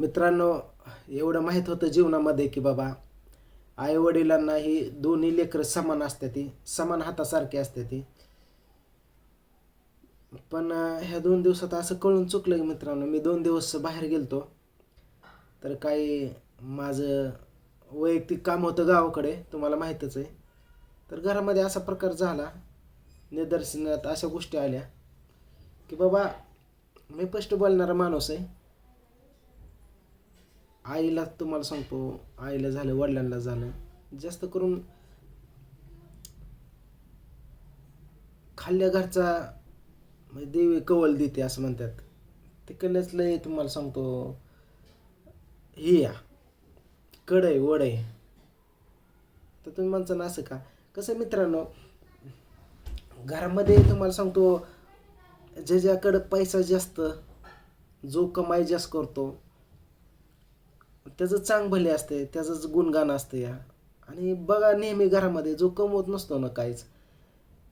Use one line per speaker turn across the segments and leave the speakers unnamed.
मित्रांनो एवढं माहीत होतं जीवनामध्ये की बाबा आई वडिलांना ही दोन्ही लेकरं समान असते ती समान हातासारखी असते ती पण ह्या दोन दिवसात असं कळून चुकलं की मित्रांनो मी दोन दिवस बाहेर गेलतो. तर काही माझं वैयक्तिक काम होतं गावाकडे तुम्हाला माहीतच आहे. तर घरामध्ये असा प्रकार झाला निदर्शनात अशा गोष्टी आल्या की बाबा मी स्पष्ट बोलणारा माणूस आहे. आईला तुम्हाला सांगतो आईला झालं वडिलांना झालं जास्त करून खाल्ल्या घरचा म्हणजे देवी कवल देते असं म्हणतात. तिकडलंच लय तुम्हाला सांगतो हे या कड आहे वड आहे तर तुम्ही म्हणता ना असं का? कसं मित्रांनो घरामध्ये तुम्हाला सांगतो ज्याच्याकडं पैसा जास्त जो कमाई जास्त करतो त्याचं चांग भले असते त्याचंच गुणगान असतं या. आणि बघा नेहमी घरामध्ये जो कमवत नसतो ना काहीच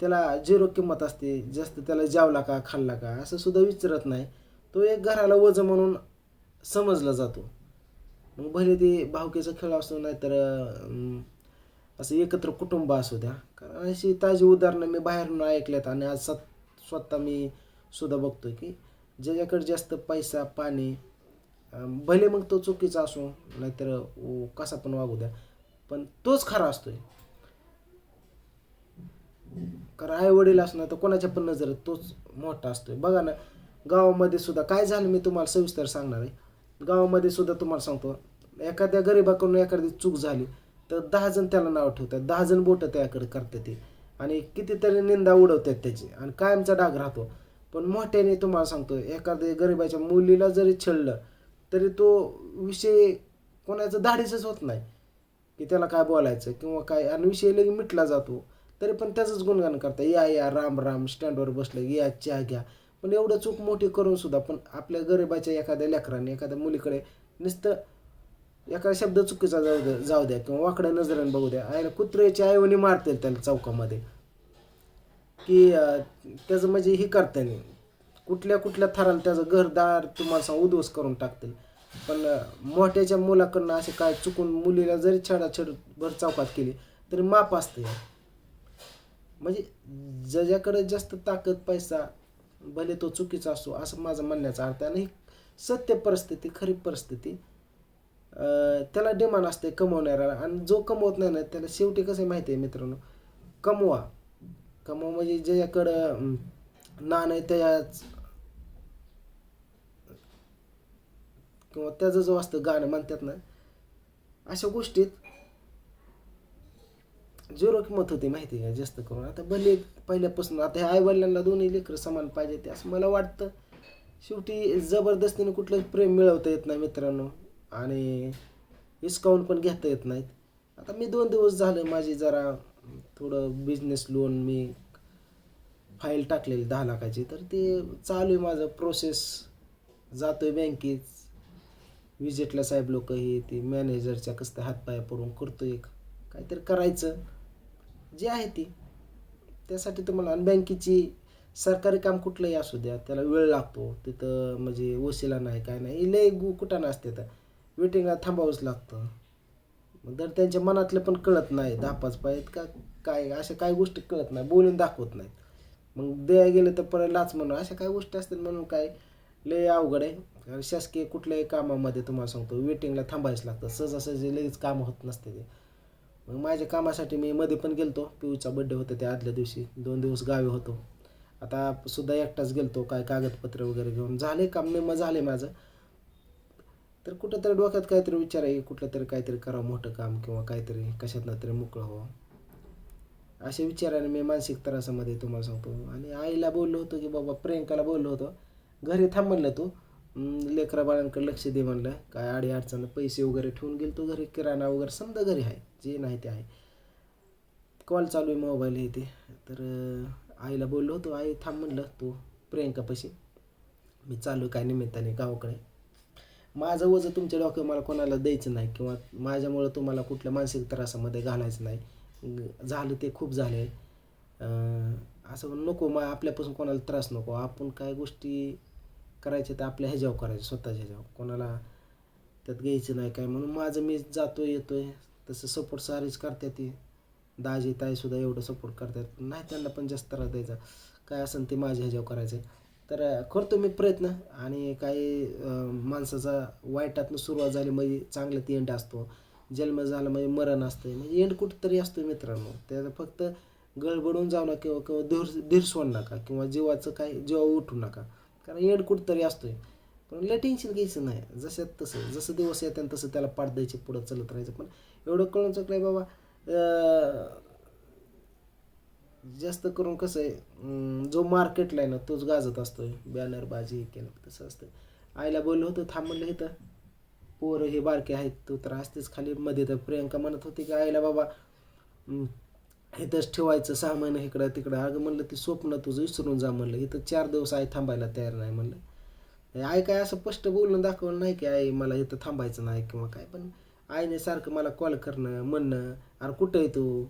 त्याला झिरो किंमत असते जास्त त्याला जेवला का खाल्ला का असं सुद्धा विचारत नाही. तो एक घराला वजन म्हणून समजला जातो. मग भले ते भावकीचा खेळ असतो नाहीतर असं एकत्र कुटुंब असू द्या. कारण अशी ताजी उदाहरणं मी बाहेरून ऐकल्यात आणि आज स्वतः मी सुद्धा बघतो की ज्याच्याकडे जास्त पैसा पाणी भले मग तो चुकीचा असो नाहीतर कसा पण वागू द्या पण तोच खरा असतोय. कारण आई वडील असणार तर कोणाच्या पण नजरेत तोच मोठा असतोय. बघा ना गावामध्ये सुद्धा काय झालं मी तुम्हाला सविस्तर सांगणार आहे. गावामध्ये सुद्धा तुम्हाला सांगतो एखाद्या गरीबाकडून एखादी चूक झाली तर दहा जण त्याला नाव ठेवतात. दहा जण बोटं त्याकडे करतात ते. आणि कितीतरी निंदा उडवतात त्याची. आणि कायमचा डाग राहतो. पण मोठ्याने तुम्हाला सांगतो एखाद्या गरीबाच्या मुलीला जरी छळलं तरी तो विषय कोणाचं धाडीचंच होत नाही की त्याला काय बोलायचं किंवा काय. आणि विषय लगे मिटला जातो तरी पण त्याचंच गुणगान करता. या या राम राम स्टँडवर बसलं या चहा घ्या. पण एवढं चूक मोठी करून सुद्धा पण आपल्या गरिबाच्या एखाद्या लेकराने एखाद्या मुलीकडे नुसतं एखादा शब्द चुकीचा जाऊ द्या जाऊ द्या किंवा वाकड्या नजरेने बघू द्या. आईला कुत्र्याच्या आईवणी मारतील त्याला चौकामध्ये. की त्याचं म्हणजे हे करताना कुठल्या कुठल्या थराला त्याचं घरदार तुम्हाला उद्ध्वस्त करून टाकतील. पण मोठ्याच्या मुलाकडनं असे काय चुकून मुलीला जरी छेडाछेड भर चौकात केली तरी माप असते म्हणजे ज्याच्याकडे जास्त ताकद पैसा भले तो चुकीचा असतो असं माझं म्हणण्याचा अर्थ आहे आणि ही सत्य परिस्थिती खरी परिस्थिती त्याला डिमांड असते कमवणाऱ्याला. आणि जो कमवत नाही ना त्याला शेवटी कसं आहे माहिती आहे मित्रांनो? कमवा. कमवा म्हणजे ज्याच्याकडं नाणं आहे त्याच किंवा त्याचं जो असतं गाणं म्हणतात ना अशा गोष्टीत झिरो किंमत होती माहिती आहे का जास्त करून. आता भले पहिल्यापासून आता ह्या आईवडिलांना दोन्ही लेकरं समान पाहिजे ते असं मला वाटतं. शेवटी जबरदस्तीने कुठलंच प्रेम मिळवता येत नाही मित्रांनो. आणि हिसकावून पण घेता येत नाहीत. आता मी दोन दिवस झालं माझी जरा थोडं बिझनेस लोन मी फाईल टाकलेली दहा लाखाची. तर ते चालू आहे माझं प्रोसेस जातो आहे बँकेत विजिटला साहेब लोक हे ते मॅनेजरच्या कसं हातपाया पडून एक काहीतरी करायचं. जे आहे ती. त्यासाठी तुम्हाला आणि बँकेची सरकारी काम कुठलंही असू द्या त्याला वेळ लागतो. तिथं म्हणजे वशिला नाही काय नाही. हे लय गु कुठं नसते तर. वेटिंगला थांबावंच लागतं. मग तर त्यांच्या मनातलं पण कळत नाही दहा पाच पायत का काय अशा काही गोष्टी कळत नाही बोलून दाखवत नाहीत. मग द्यायला गेलं तर परत लाच म्हणून अशा काही गोष्टी असतात म्हणून काय लय अवघड आहे. कारण शासकीय कुठल्याही कामामध्ये तुम्हाला सांगतो वेटिंगला थांबायच लागतं. सहजासहजी लगेच काम होत नसते ते. मग माझ्या कामासाठी मी मध्ये पण गेलतो. पिऊचा बड्डे होता त्या आदल्या दिवशी. दोन दिवस गावी होतो. आता सुद्धा एकटाच गेलतो. काय कागदपत्र वगैरे घेऊन. झाले काम नेमं झाले माझं. तर कुठंतरी डोक्यात काहीतरी विचार आहे कुठलं तरी काहीतरी करावं मोठं काम किंवा काहीतरी कशातनं तरी मोकळं व्हावं. अशा विचाराने मी मानसिक त्रासामध्ये तुम्हाला सांगतो. आणि आईला बोललो होतो की बाबा प्रियंकाला बोललो होतो. घरी थांब म्हणलं तू. लेकरा बाळांकडे लक्ष दे म्हणलं. काय आडी अडचण पैसे वगैरे ठेवून गेलो तो घरी किराणा वगैरे समजा घरी आहे जे नाही ते आहे. कॉल चालू आहे मोबाईल आहे ते तर आईला बोललो होतो आई थांब म्हणलं तू प्रियंकापाशी मी चालू काय निमित्ताने गावाकडे. माझं वजं तुमच्या डॉक्युमेंट मला कोणाला द्यायचं नाही किंवा माझ्यामुळं तुम्हाला कुठल्या मानसिक त्रासामध्ये घालायचं नाही. झालं ते खूप झाले आहे असं नको मग आपल्यापासून कोणाला त्रास नको. आपण काय गोष्टी करायच्या तर आपल्या ह्याच्यावर करायच्या स्वतःच्या ह्याच्यावर. कोणाला त्यात घ्यायचं नाही काय म्हणून माझं मी जातो येतो आहे तसं सपोर्ट सारीच करतात ती. दाजी ताईसुद्धा एवढं सपोर्ट करतात. नाही त्यांना पण जास्त त्रास द्यायचा. काय असेल ते माझ्या ह्याच्यावर करायचं तर करतो मी प्रयत्न. आणि काही माणसाचा वाईटातनं सुरुवात झाली म्हणजे चांगलं ती एंड असतो. जन्म झाला म्हणजे मरण असतं म्हणजे एंड कुठंतरी असतो मित्रांनो. त्याचं फक्त गडबडून जाऊ नका किंवा किंवा धीर धीर सोडू नका किंवा जीवाचं काय जीवा उठू नका. कारण येड कुठंतरी असतोय. पण लय टेन्शन घ्यायचं नाही. जसं तसं जसं दिवस येतात तसं त्याला पाठ द्यायचे पुढं चालत राहायचं. पण एवढं कळून चुकलंय बाबा. जास्त करून कसं आहे जो मार्केटला आहे ना तोच गाजत असतोय. बॅनरबाजी केलं तसं असतं आईला बोललो होतं थांब म्हणलं इथं. पोरं हे बारके आहेत तू तर असतेच खाली मध्ये. तर प्रियंका म्हणत होती की आईला बाबा इथंच ठेवायचं सहा महिने इकडं तिकडं. अगं म्हणलं ते स्वप्न तुझं विसरून जा म्हणलं. इथं चार दिवस आई थांबायला तयार नाही म्हणलं. आई काय असं स्पष्ट बोलून दाखवलं नाही की आई मला इथं थांबायचं नाही किंवा काय. पण आईने सारखं मला कॉल करणं म्हणणं अरे कुठं आहे तू?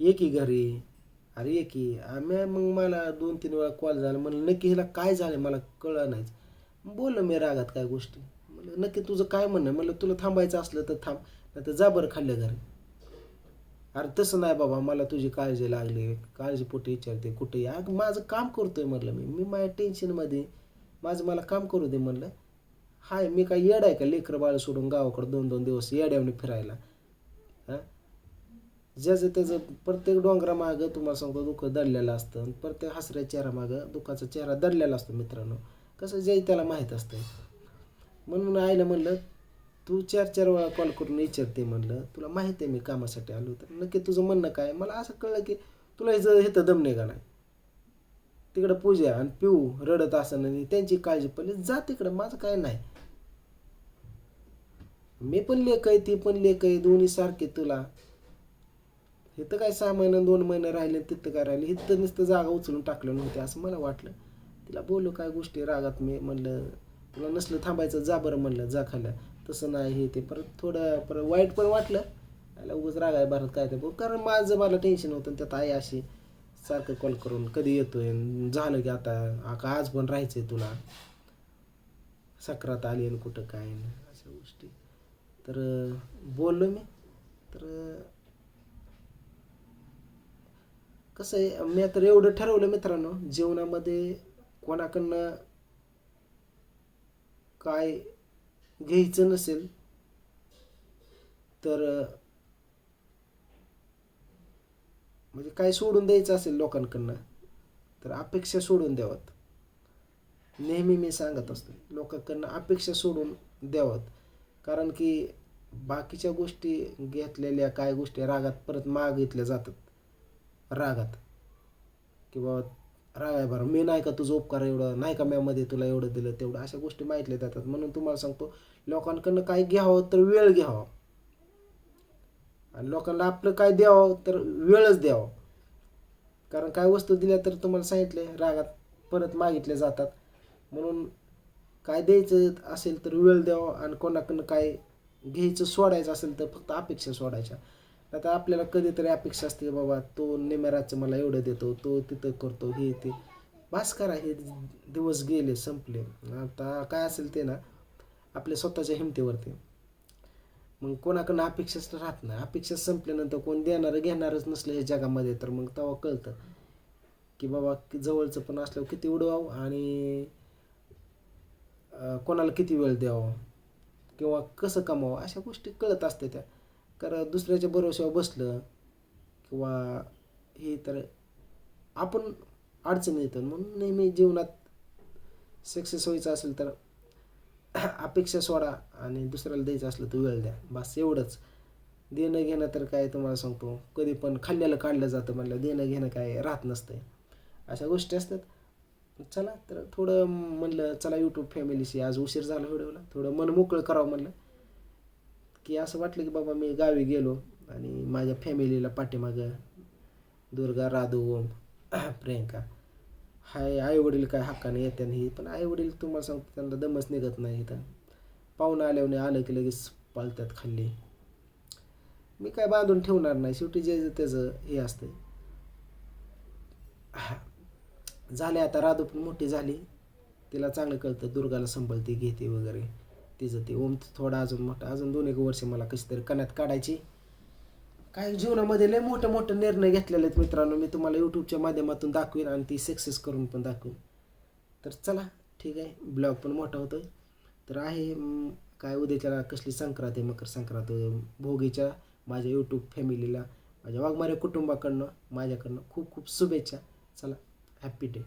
ये की घरी. अरे ये की. आम्ही मग मला दोन तीन वेळा कॉल झाला. म्हणलं नक्की हिला काय झालं मला कळलं नाहीच. बोललं मी रागात काय गोष्टी. म्हणलं नक्की तुझं काय म्हणणं म्हणलं तुला थांबायचं असलं तर थांब नाही तर जा बरं खाल्ल्या घरी. अरे तसं नाही बाबा मला तुझी काळजी लागली काळजीपोटी विचारते कुठे या माझं काम करतोय म्हणलं मी. मी माझ्या टेन्शनमध्ये माझं मला काम करू दे म्हणलं. हाय मी काय येड आहे का? लेकरं बाळ सोडून गावाकडे दोन दोन दिवस येड्यावणी फिरायला. हां? ज्याचं त्याचं प्रत्येक डोंगरामागं तुम्हाला सांगतो दुःख दडलेलं असतं. आणि प्रत्येक हसऱ्या चेहरा दुःखाचा चेहरा दडलेला असतो मित्रांनो. कसं जे त्याला माहीत असतं म्हणून आईला म्हणलं तू चार चार वेळा कॉल करून विचारते म्हणलं तुला माहिती आहे मी कामासाठी आलो तर नक्की तुझं म्हणणं काय मला असं कळलं की तुला हिचं हिथं दम नाही का नाही? तिकडं पूजा आणि पिऊ रडत असताना नाही त्यांची काळजी पडली जा तिकडं माझं काय नाही. मी पण लेख आहे ती पण लेख आहे दोन्ही सारखे तुला. इथं काय सहा महिने दोन महिने राहिले तिथं काय राहिले? इथं नुसतं जागा उचलून टाकलं नव्हते असं मला वाटलं. तिला बोललो काय गोष्टी रागात मी म्हणलं. तुला नसलं थांबायचं जा बरं म्हणलं जा खाल्लं तसं नाही हे ते. परत थोडं परत वाईट पण वाटलं. त्याला उगाच राग आहे भारत काय ते बघ. कारण माझं मला टेन्शन होतं त्यात आई अशी सारखं कॉल करून कधी येतोय? झालं की आता आका आज पण राहायचं आहे तुला. सक्रात आली आणि कुठं काय अशा गोष्टी. तर बोललो मी. तर कसं आहे मी तर एवढं ठरवलं मित्रांनो जेवणामध्ये कोणाकडनं काय घ्यायचं नसेल तर म्हणजे काय सोडून द्यायचं असेल लोकांकडनं तर अपेक्षा सोडून द्यावत. नेहमी मी सांगत असतो लोकांकडनं अपेक्षा सोडून द्यावत. कारण की बाकीच्या गोष्टी घेतलेल्या काय गोष्टी रागात परत मागितल्या जातात. रागात. किंवा राव्या आहे बरं मी नाही का तुझं उपकार एवढं नाही का म्यामध्ये तुला एवढं दिलं तेवढं अशा गोष्टी माहितल्या जातात म्हणून तुम्हाला सांगतो लोकांकडनं काय घ्यावं तर वेळ घ्यावा. आणि लोकांना आपलं काय द्यावं तर वेळच द्यावं. कारण काय वस्तू दिल्या तर तुम्हाला सांगितले रागात परत मागितल्या जातात. म्हणून काय द्यायचं असेल तर वेळ द्यावा आणि कोणाकडनं काय घ्यायचं सोडायचं असेल तर फक्त अपेक्षा सोडायच्या. आता आपल्याला कधीतरी अपेक्षा असते बाबा तो निमेराचं मला एवढं देतो तो तिथं करतो हे ते. बास करा हे दिवस गेले संपले. आता काय असेल ते ना आपल्या स्वतःच्या हिमतीवरती. मग कोणाकडनं अपेक्षाच राहत नाही. अपेक्षा संपल्यानंतर कोण देणारं घेणारच नसलं हे जगामध्ये. तर मग तेव्हा कळतं की बाबा जवळचं पण असल्यावर किती उडवावं आणि कोणाला किती वेळ द्यावा किंवा कसं कमावं अशा गोष्टी कळत असते त्या. कारण दुसऱ्याच्या भरोश्यावर बसलं किंवा हे तर आपण अडचणी येतात म्हणून नेहमी जीवनात सक्सेस व्हायचं असेल तर अपेक्षा सोडा आणि दुसऱ्याला द्यायचं असलं तर वेळ द्या. बस एवढंच. देणं घेणं तर काय तुम्हाला सांगतो. कधी पण खाल्ल्याला काढलं जातं म्हणलं देणं घेणं काय राहत नसतंय. अशा गोष्टी असतात. चला तर थोडं म्हणलं चला यूट्यूब फॅमिलीशी आज उशीर झाला व्हिडिओला. थोडं मन मोकळं करावं म्हणलं. की असं वाटलं की बाबा मी गावी गेलो आणि माझ्या फॅमिलीला पाठीमागं दुर्गा राधू ओम प्रियंका. हाय आई वडील काय हक्काने येते नाही पण आई वडील तुम्हाला सांगतो त्यांना दमच निघत नाही इथं. पाहुणं आल्यावर आलं की लगेच पालत्यात खाल्ली. मी काय बांधून ठेवणार नाही शेवटी जे त्याचं हे असतं झाले आता राधू पण मोठी झाली. तिला चांगलं कळतं दुर्गाला संभलते घेते वगैरे. तिचं ते ओम थोडा अजून मोठा. अजून दोन एक वर्ष मला कशी तरी कण्यात काढायची. काही जीवनामध्ये लय मोठे मोठे निर्णय घेतलेले आहेत मित्रांनो. मी तुम्हाला यूट्यूबच्या माध्यमातून दाखवीन आणि ती सक्सेस करून पण दाखवीन. तर चला ठीक आहे. ब्लॉग पण मोठा होतो तर आहे काय उद्याच्याला कसली संक्रांत आहे मकर संक्रांत भोगीच्या माझ्या यूट्यूब फॅमिलीला माझ्या वाघमारे कुटुंबाकडनं माझ्याकडनं खूप खूप शुभेच्छा. चला हॅप्पी डे